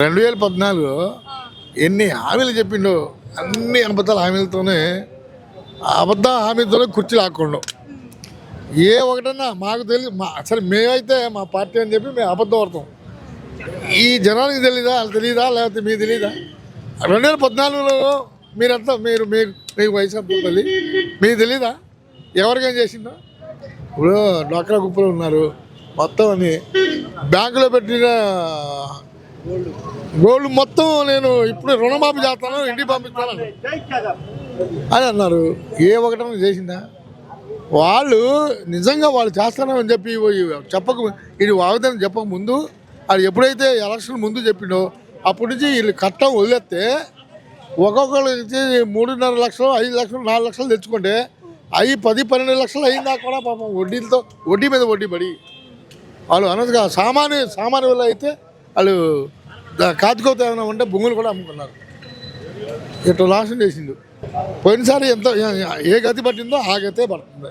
రెండు వేల పద్నాలుగు ఎన్ని హామీలు చెప్పిండో అన్ని అబద్ధాల హామీలతోనే అబద్ధ హామీలతోనే కుర్చీలు లాక్కుండు ఏ ఒకటన్నా మాకు తెలియదు మా అసలు మేమైతే మా పార్టీ అని చెప్పి మేము అబద్ధం పడతాం ఈ జనానికి తెలీదా? వాళ్ళు తెలీదా? లేకపోతే మీకు తెలీదా? రెండు వేల పద్నాలుగులో మీరంతా మీరు మీరు మీకు వయసు తల్లి? మీకు తెలీదా? ఎవరికేం చేసిందో ఇప్పుడు డ్వాక్రా గుప్పలు ఉన్నారు. మొత్తం అని బ్యాంకులో పెట్టిన గోల్డ్. మొత్తం నేను ఇప్పుడు రుణమాఫీ చేస్తాను ఇంటికి పంపిస్తాను. అని అన్నారు. ఏ ఒకటన్నా చేసిందా? వాళ్ళు నిజంగా వాళ్ళు చేస్తానని చెప్పి చెప్పక ఇది వాగ్దానం చెప్పక ముందు అది ఎప్పుడైతే ఎలక్షన్ ముందు చెప్పిండో అప్పటి నుంచి వీళ్ళు కట్టం వదిలేస్తే ఒక్కొక్కరు ఇచ్చి మూడున్నర లక్షలు ఐదు లక్షలు నాలుగు లక్షలు తెచ్చుకుంటే అవి పది పన్నెండు లక్షలు అయిందా కూడా పాపం వడ్డీలతో వడ్డీ మీద వడ్డీ పడి. వాళ్ళు అనగా సామాన్య సామాన్య వాళ్ళు అయితే వాళ్ళు కాతుకోత ఏమైనా ఉంటే బొంగులు కూడా అమ్ముకున్నారు. ఇట్లా నాశనం చేసిండు. పోయినసారి ఎంత ఏ గతి పట్టిందో ఆ గతే పడుతుంది